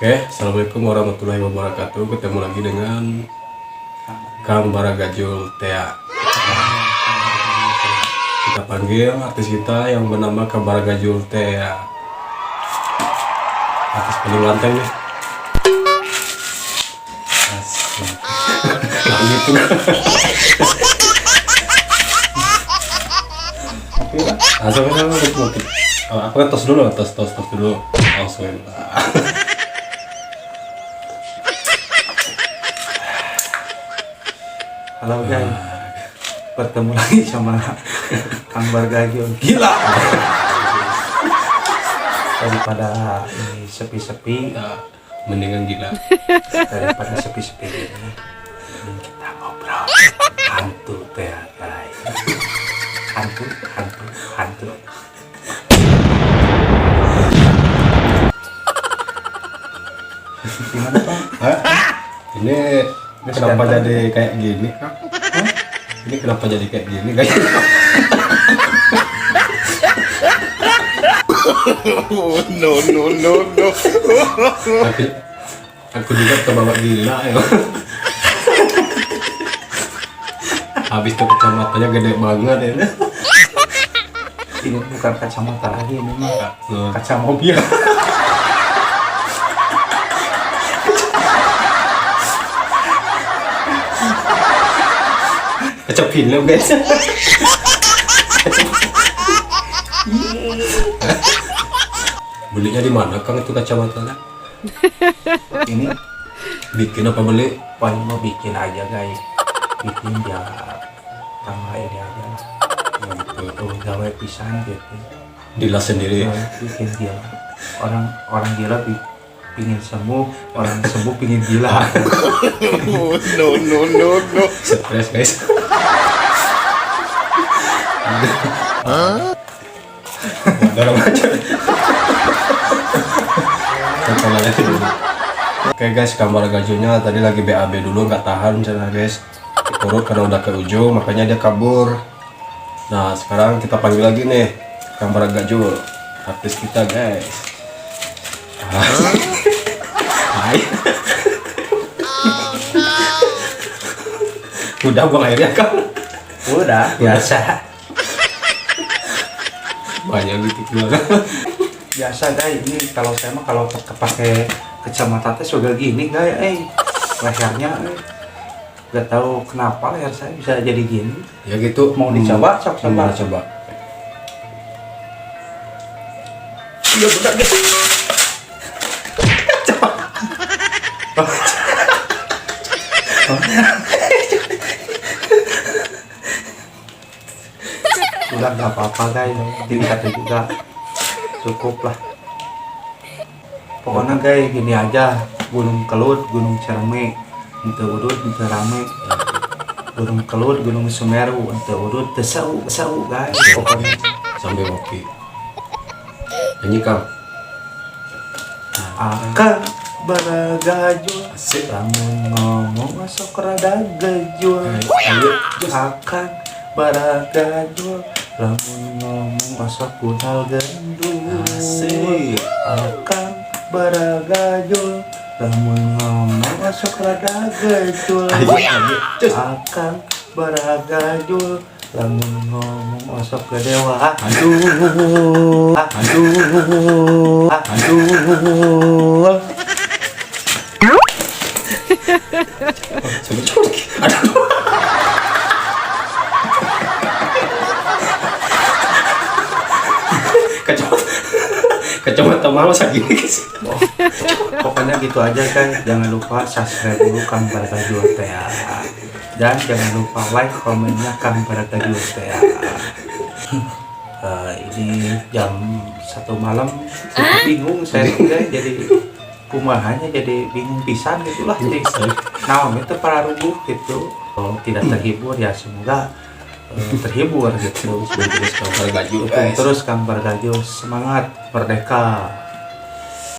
Oke, Assalamualaikum warahmatullahi wabarakatuh. Ketemu lagi dengan Kang Baragajul Tea. Kita panggil artis kita yang bernama Kang Baragajul Tea. Artis paling ganteng nih Asik. Gitu mungkin Oh, aku kan tos dulu, tos, tos, tos dulu. Langsung Halo guys, bertemu lagi sama Kang Bargajo. Gila. Daripada ini sepi-sepi, Ya, mendingan gila daripada sepi-sepi ini, kita ngobrol hantu teh guys. Hantu, hantu, hantu. Gimana Pak? Ini kenapa jadi kayak gini? Kak? Ini kenapa jadi kayak gini? Guys? no, no, no, no. aku, aku juga kebawa gila ya. Habis itu kacamatanya gede banget ya. Ini bukan kacamata lagi, ini mah kaca mobil. Film guys. Belinya di mana Kang itu kacamatanya? Ini Bikin apa beli? paling mau bikin aja guys bikin dia tangga ini aja Gitu. tuh gawe pisan gitu Dilas sendiri. Nah, bikin dia orang orang gila bi- pingin sembuh orang sembuh pingin gila no, no, no, no. Stres guys. Dorong aja. Lagi dulu. Oke guys, gambar gajunya tadi lagi BAB dulu nggak tahan sana guys. Dikurut karena udah ke ujung, makanya dia kabur. Nah sekarang kita panggil lagi nih gambar gajul artis kita guys. Hai. Udah buang airnya kan? udah biasa Banyak gitu biasa guys ini kalau saya mah kalau pakai kacamata teh sudah gini guys eh lehernya eh. Gak tahu kenapa leher saya bisa jadi gini Ya gitu. Mau dicoba? Sok, coba. Mau coba. iya benar guys udah nggak apa-apa guys tingkatnya juga cukup lah. Pokoknya guys gini aja. Gunung kelut gunung cerme ente udut ente rame. Gunung kelut gunung semeru ente udut tesau tesau guys pokoknya Sambil ngopi. Nyanyi kang. akan bergajul Asik. lamun ngomong masuk rada gajul Ayo. akan bergajul lamun ngomong masuk kunal gendul Asik. akan bergajul lamun ngomong masuk rada gajul akan bergajul lamun ngomong masuk ke dewa Aduh. aduh. Aduh. Sambil coba. Aduh. Kacamata. Kacamata mau segini guys. pokoknya gitu aja kan jangan lupa subscribe dulu Kang Barata Juwata. Dan jangan lupa like komennya Kang Barata Juwata. Eh, ini jam satu malam. Cukup bingung saya guys jadi kumahanya jadi bingung pisan gitulah jadi nah itu para rubuh gitu. Kalau tidak terhibur ya semoga terhibur gitu. Terus Kang Bargajo semangat merdeka